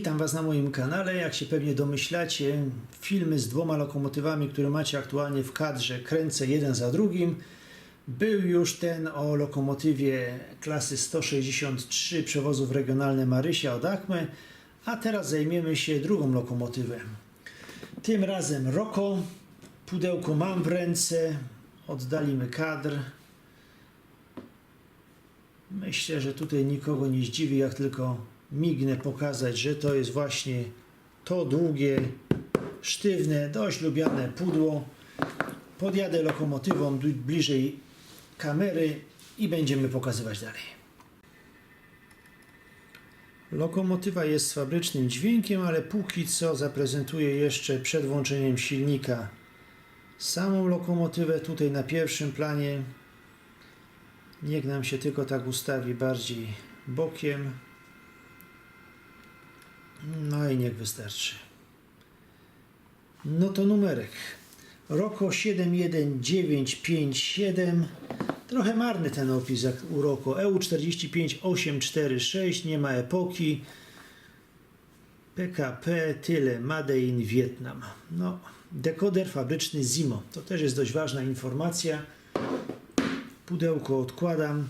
Witam Was na moim kanale. Jak się pewnie domyślacie, filmy z dwoma lokomotywami, które macie aktualnie w kadrze, kręcę jeden za drugim. Był już ten o lokomotywie klasy 163 przewozów regionalne Marysia od Achmy, a teraz zajmiemy się drugą lokomotywą. Tym razem Roko. Pudełko mam w ręce. Oddalimy kadr. Myślę, że tutaj nikogo nie zdziwi, jak tylko mignę pokazać, że to jest właśnie to długie, sztywne, dość lubiane pudło. Podjadę lokomotywą bliżej kamery i będziemy pokazywać dalej. Lokomotywa jest z fabrycznym dźwiękiem, ale póki co zaprezentuję jeszcze przed włączeniem silnika samą lokomotywę tutaj na pierwszym planie. Niech nam się tylko tak ustawi bardziej bokiem. No i niech wystarczy. No to numerek. Roko 71957. Trochę marny ten opis jak u Roko. E EU 45846, nie ma epoki. PKP, tyle, Made in Vietnam. No, dekoder fabryczny Zimo. To też jest dość ważna informacja. Pudełko odkładam.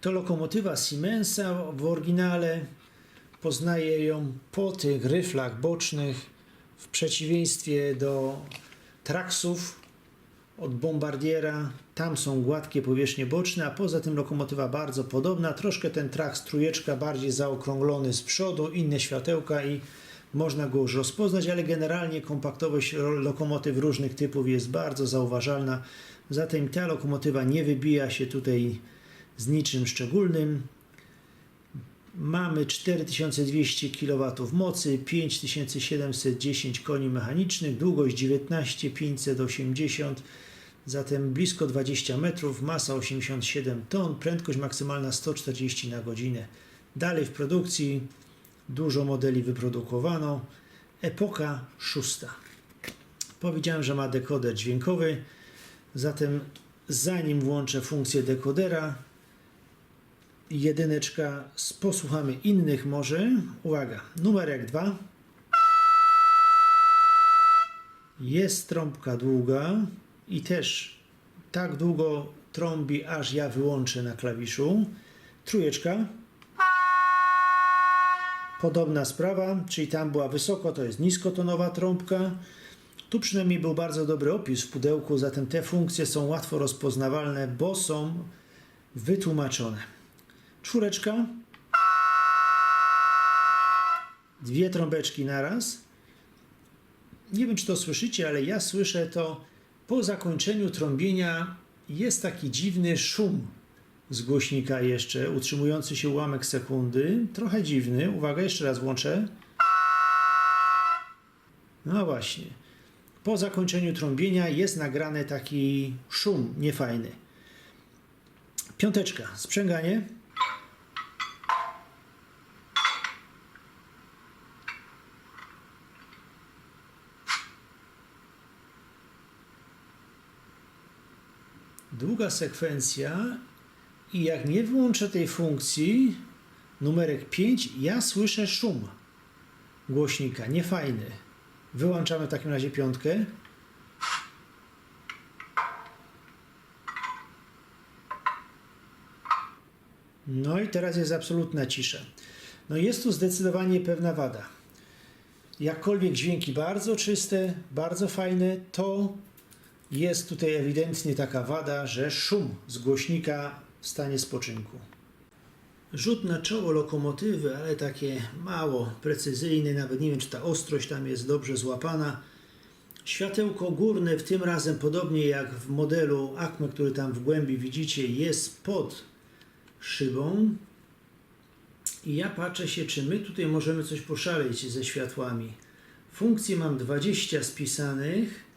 To lokomotywa Siemensa w oryginale. Poznaję ją po tych ryflach bocznych, w przeciwieństwie do traksów od Bombardiera. Tam są gładkie powierzchnie boczne, a poza tym lokomotywa bardzo podobna. Troszkę ten traks trójeczka bardziej zaokrąglony z przodu, inne światełka i można go już rozpoznać, ale generalnie kompaktowość lokomotyw różnych typów jest bardzo zauważalna. Zatem ta lokomotywa nie wybija się tutaj z niczym szczególnym. Mamy 4200 kW mocy, 5710 koni mechanicznych, długość 19580, zatem blisko 20 metrów, masa 87 ton, prędkość maksymalna 140 na godzinę. Dalej w produkcji dużo modeli wyprodukowano. Epoka szósta. Powiedziałem, że ma dekoder dźwiękowy, zatem zanim włączę funkcję dekodera, jedyneczka, z- posłuchamy innych może. Uwaga, numerek 2. Jest trąbka długa i też tak długo trąbi, aż ja wyłączę na klawiszu. Trójeczka. Podobna sprawa, czyli tam była wysoko, to jest niskotonowa trąbka. Tu przynajmniej był bardzo dobry opis w pudełku, zatem te funkcje są łatwo rozpoznawalne, bo są wytłumaczone. Czwóreczka. Dwie trąbeczki naraz. Nie wiem, czy to słyszycie, ale ja słyszę to po zakończeniu trąbienia jest taki dziwny szum z głośnika jeszcze, utrzymujący się ułamek sekundy. Trochę dziwny. Uwaga, jeszcze raz włączę. No właśnie. Po zakończeniu trąbienia jest nagrany taki szum niefajny. Piąteczka. Sprzęganie. Długa sekwencja i jak nie wyłączę tej funkcji, numerek 5, ja słyszę szum głośnika, niefajny. Wyłączamy w takim razie piątkę. No i teraz jest absolutna cisza. No jest tu zdecydowanie pewna wada. Jakkolwiek dźwięki bardzo czyste, bardzo fajne, to jest tutaj ewidentnie taka wada, że szum z głośnika w stanie spoczynku. Rzut na czoło lokomotywy, ale takie mało precyzyjny, nawet nie wiem, czy ta ostrość tam jest dobrze złapana. Światełko górne w tym razem, podobnie jak w modelu Acme, który tam w głębi widzicie, jest pod szybą. I ja patrzę się, czy my tutaj możemy coś poszaleć ze światłami. Funkcje mam 20 spisanych.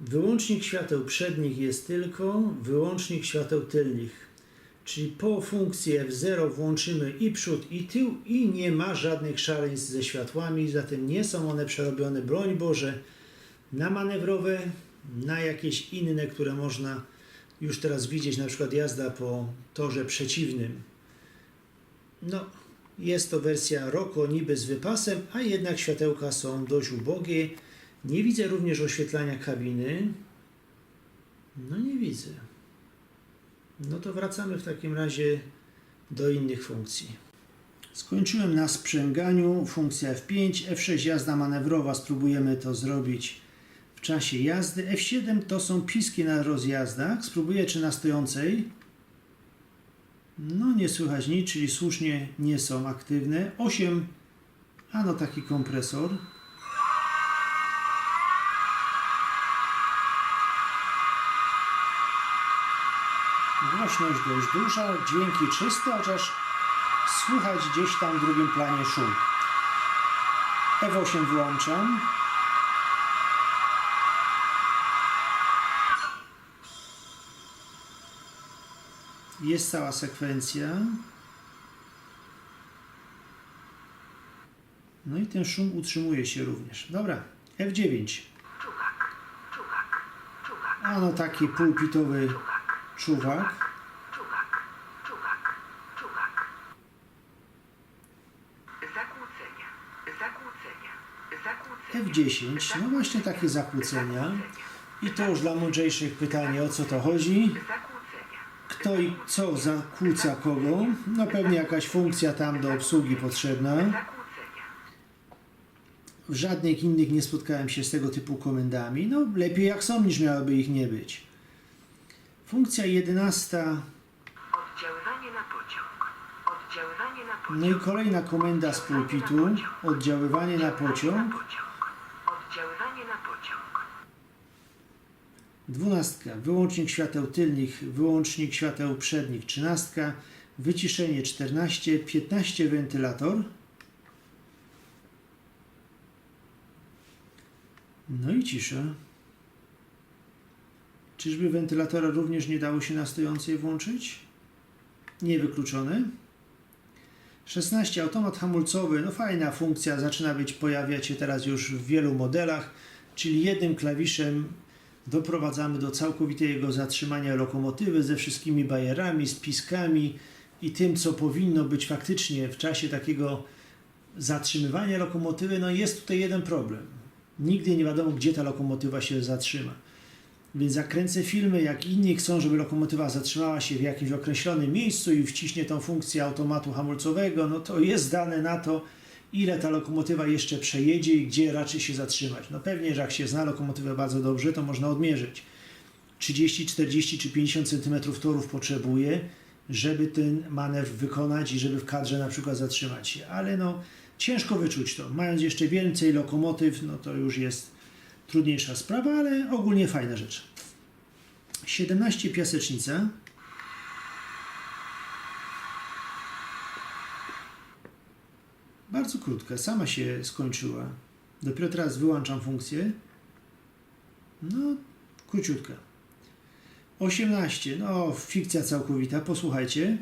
Wyłącznik świateł przednich jest tylko, wyłącznik świateł tylnych. Czyli po funkcji F0 włączymy i przód, i tył, i nie ma żadnych szaleństw ze światłami, zatem nie są one przerobione, broń Boże, na manewrowe, na jakieś inne, które można już teraz widzieć, na przykład jazda po torze przeciwnym. No, Jest to wersja Roko niby z wypasem, a jednak światełka są dość ubogie. Nie widzę również oświetlania kabiny. No nie widzę. No to wracamy w takim razie do innych funkcji. Skończyłem na sprzęganiu. Funkcja F5, F6 jazda manewrowa. Spróbujemy to zrobić w czasie jazdy. F7 to są piski na rozjazdach. Spróbuję czy na stojącej. No nie słychać nic, czyli słusznie nie są aktywne. 8, a no taki kompresor. Głośność dość duża, dźwięki czyste, chociaż słychać gdzieś tam w drugim planie szum. F8 wyłączam. Jest cała sekwencja. No i ten szum utrzymuje się również. Dobra, F9. Czuwak, czuwak, czuwak, A no taki pulpitowy czuwak. czuwak, czuwak, czuwak. Zakłócenia, zakłócenia, zakłócenia. F10, no właśnie takie zakłócenia. I to już dla mądrzejszych pytanie, o co to chodzi. Kto i co zakłóca kogo? No pewnie jakaś funkcja tam do obsługi potrzebna. W żadnych innych nie spotkałem się z tego typu komendami. No lepiej jak są, niż miałoby ich nie być. Funkcja 11. Oddziaływanie na pociąg. Oddziaływanie na pociąg. No i kolejna komenda z pulpitu. Oddziaływanie na pociąg. Oddziaływanie na pociąg. Dwunastka. Wyłącznik świateł tylnych, wyłącznik świateł przednich. Trzynastka. Wyciszenie 14. 15 wentylator. No i cisza. Czyżby wentylatora również nie dało się na stojącej włączyć? Niewykluczone. 16. Automat hamulcowy. No fajna funkcja. Zaczyna być, pojawiać się teraz już w wielu modelach. Czyli jednym klawiszem doprowadzamy do całkowitego zatrzymania lokomotywy ze wszystkimi bajerami, spiskami i tym, co powinno być faktycznie w czasie takiego zatrzymywania lokomotywy. No jest tutaj jeden problem. Nigdy nie wiadomo, gdzie ta lokomotywa się zatrzyma. Więc zakręcę filmy, jak inni chcą, żeby lokomotywa zatrzymała się w jakimś określonym miejscu i wciśnie tą funkcję automatu hamulcowego, no to jest dane na to, ile ta lokomotywa jeszcze przejedzie i gdzie raczy się zatrzymać. No pewnie, że jak się zna lokomotywę bardzo dobrze, to można odmierzyć. 30, 40 czy 50 cm torów potrzebuje, żeby ten manewr wykonać i żeby w kadrze na przykład zatrzymać się. Ale no ciężko wyczuć to. Mając jeszcze więcej lokomotyw, no to już jest trudniejsza sprawa, ale ogólnie fajna rzecz. 17 piasecznica. Bardzo krótka, sama się skończyła. Dopiero teraz wyłączam funkcję. No, króciutka. 18, no, fikcja całkowita, posłuchajcie.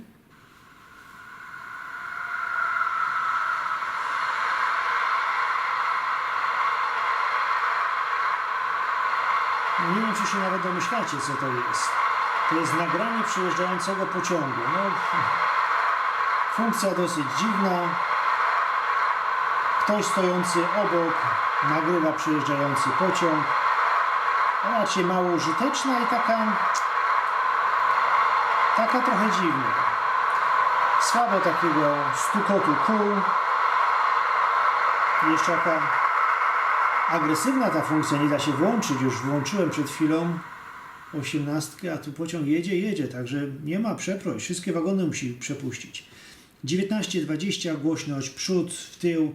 No, nie wiem, czy się nawet domyślacie, co to jest. To jest nagranie przyjeżdżającego pociągu. No, funkcja dosyć dziwna. Ktoś stojący obok nagrywa przyjeżdżający pociąg. Raczej mało użyteczna i taka, taka trochę dziwna. Słabo takiego stukotu kół. Jeszcze jaka agresywna ta funkcja, nie da się włączyć. Już włączyłem przed chwilą 18, a tu pociąg jedzie, jedzie, także nie ma przeproś. Wszystkie wagony musi przepuścić. 19-20 głośność przód, w tył.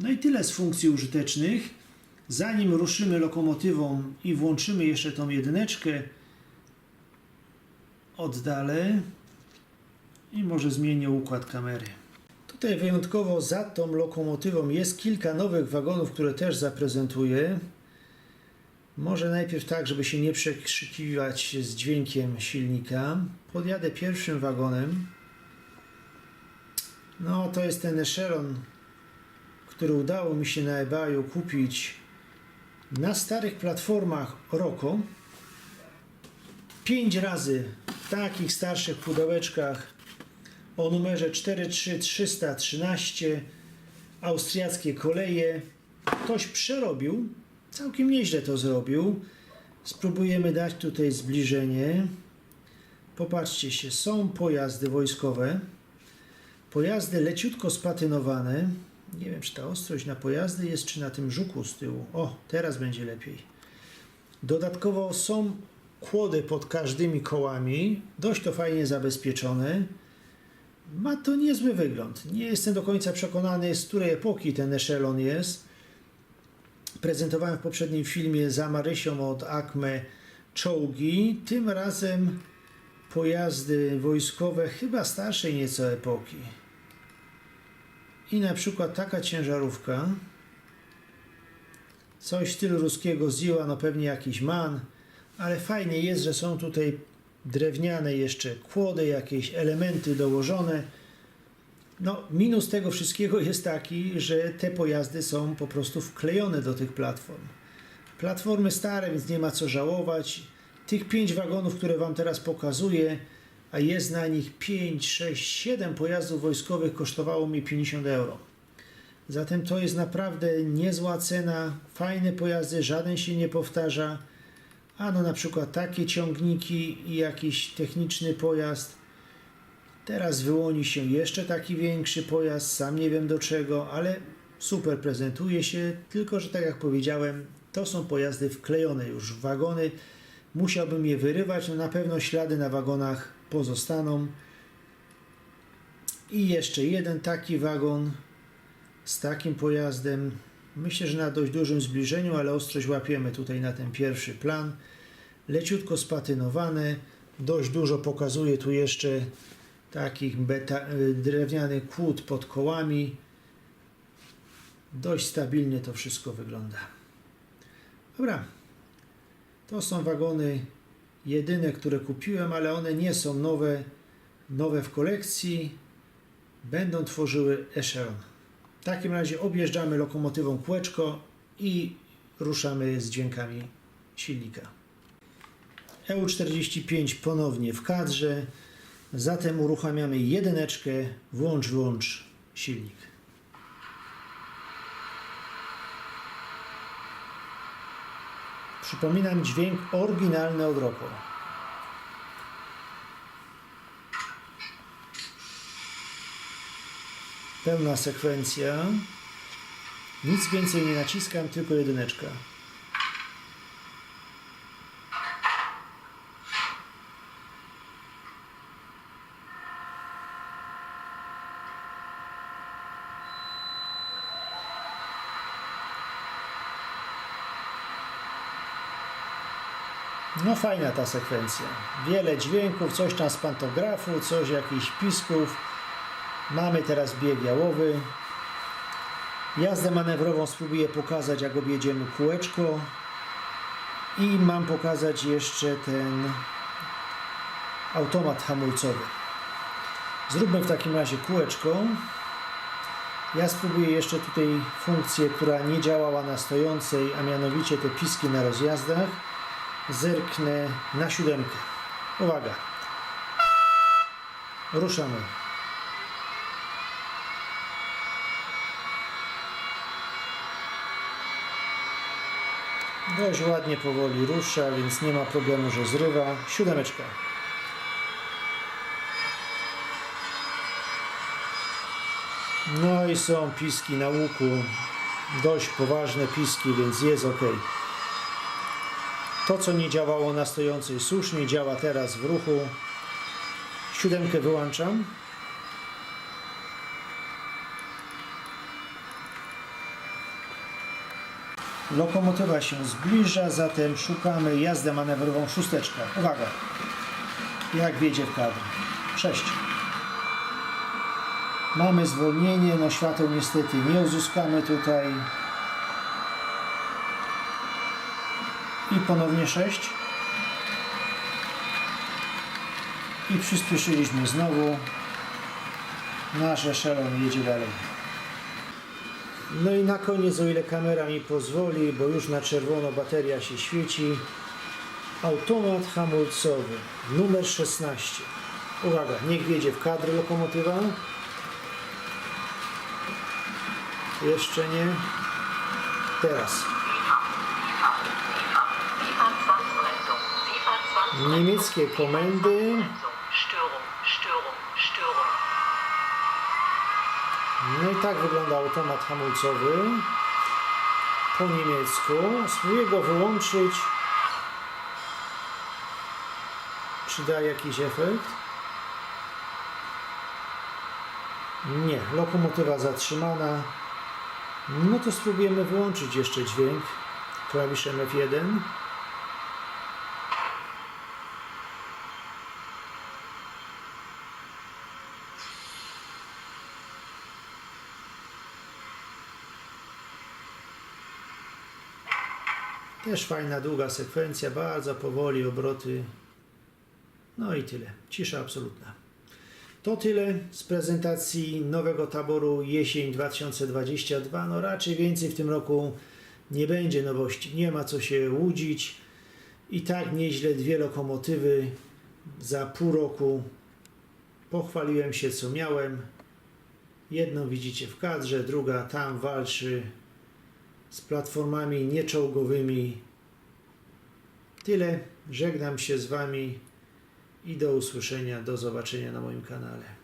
No i tyle z funkcji użytecznych. Zanim ruszymy lokomotywą i włączymy jeszcze tą jedyneczkę, oddalę i może zmienię układ kamery. Tutaj wyjątkowo za tą lokomotywą jest kilka nowych wagonów, które też zaprezentuję. Może najpierw tak, żeby się nie przekrzykiwać z dźwiękiem silnika. Podjadę pierwszym wagonem. No, to jest ten Echelon, który udało mi się na eBayu kupić na starych platformach Roko. Pięć razy w takich starszych pudełeczkach o numerze 43313 austriackie koleje. Ktoś przerobił, całkiem nieźle to zrobił. Spróbujemy dać tutaj zbliżenie. Popatrzcie się, są pojazdy wojskowe, pojazdy leciutko spatynowane. Nie wiem, czy ta ostrość na pojazdy jest, czy na tym żuku z tyłu. O, teraz będzie lepiej. Dodatkowo są kłody pod każdymi kołami, dość to fajnie zabezpieczone. Ma to niezły wygląd. Nie jestem do końca przekonany, z której epoki ten eszelon jest. Prezentowałem w poprzednim filmie za Marysią od Acme czołgi. Tym razem pojazdy wojskowe, chyba starszej nieco epoki. I na przykład taka ciężarówka, coś w stylu ruskiego Ziła, no pewnie jakiś MAN, ale fajnie jest, że są tutaj drewniane jeszcze kłody, jakieś elementy dołożone. No, minus tego wszystkiego jest taki, że te pojazdy są po prostu wklejone do tych platform. Platformy stare, więc nie ma co żałować. Tych pięć wagonów, które Wam teraz pokazuję, a jest na nich 5, 6, 7 pojazdów wojskowych, kosztowało mi 50 euro. Zatem to jest naprawdę niezła cena, fajne pojazdy, żaden się nie powtarza. A no na przykład takie ciągniki i jakiś techniczny pojazd. Teraz wyłoni się jeszcze taki większy pojazd, sam nie wiem do czego, ale super prezentuje się, tylko że tak jak powiedziałem, to są pojazdy wklejone już w wagony. Musiałbym je wyrywać, no na pewno ślady na wagonach pozostaną. I jeszcze jeden taki wagon z takim pojazdem. Myślę, że na dość dużym zbliżeniu, ale ostrość łapiemy tutaj na ten pierwszy plan. Leciutko spatynowane, dość dużo pokazuje tu jeszcze takich beta, drewnianych kłód pod kołami. Dość stabilnie to wszystko wygląda. Dobra, to są wagony jedyne, które kupiłem, ale one nie są nowe, nowe w kolekcji. Będą tworzyły Echelon. W takim razie objeżdżamy lokomotywą kółeczko i ruszamy z dźwiękami silnika. EU45 ponownie w kadrze. Zatem uruchamiamy jedyneczkę, włącz, wyłącz silnik. Przypominam dźwięk oryginalny od roku. Pełna sekwencja. Nic więcej nie naciskam, tylko jedyneczka. No fajna ta sekwencja. Wiele dźwięków, coś tam z pantografu, coś jakichś pisków. Mamy teraz bieg jałowy. Jazdę manewrową spróbuję pokazać, jak objedziemy kółeczko. I mam pokazać jeszcze ten automat hamulcowy. Zróbmy w takim razie kółeczko. Ja spróbuję jeszcze tutaj funkcję, która nie działała na stojącej, a mianowicie te piski na rozjazdach. Zerknę na siódemkę. Uwaga. Ruszamy. Dość ładnie powoli rusza, więc nie ma problemu, że zrywa. Siódemeczka. No i są piski na łuku. Dość poważne piski, więc jest ok. To, co nie działało na stojącej słusznie, działa teraz w ruchu. Siódemkę wyłączam. Lokomotywa się zbliża, zatem szukamy jazdę manewrową szósteczka. Uwaga! Jak wiedzie w kadr? 6. Mamy zwolnienie, no świateł niestety nie uzyskamy tutaj. I ponownie 6. I przyspieszyliśmy znowu. Nasz eszelon jedzie dalej. No i na koniec, o ile kamera mi pozwoli, bo już na czerwono bateria się świeci, automat hamulcowy numer 16. Uwaga, niech wjedzie w kadr lokomotywa. Jeszcze nie. Teraz. Niemieckie komendy. No i tak wygląda automat hamulcowy. Po niemiecku. Spróbuję go wyłączyć. Czy da jakiś efekt? Nie, lokomotywa zatrzymana. No to spróbujemy wyłączyć jeszcze dźwięk klawiszem F1. Też fajna, długa sekwencja, bardzo powoli obroty. No i tyle. Cisza absolutna. To tyle z prezentacji nowego taboru jesień 2022. No raczej więcej w tym roku nie będzie nowości. Nie ma co się łudzić. I tak nieźle dwie lokomotywy za pół roku. Pochwaliłem się co miałem. Jedną widzicie w kadrze, druga tam walczy z platformami nieczołgowymi. Tyle. Żegnam się z Wami i do usłyszenia, do zobaczenia na moim kanale.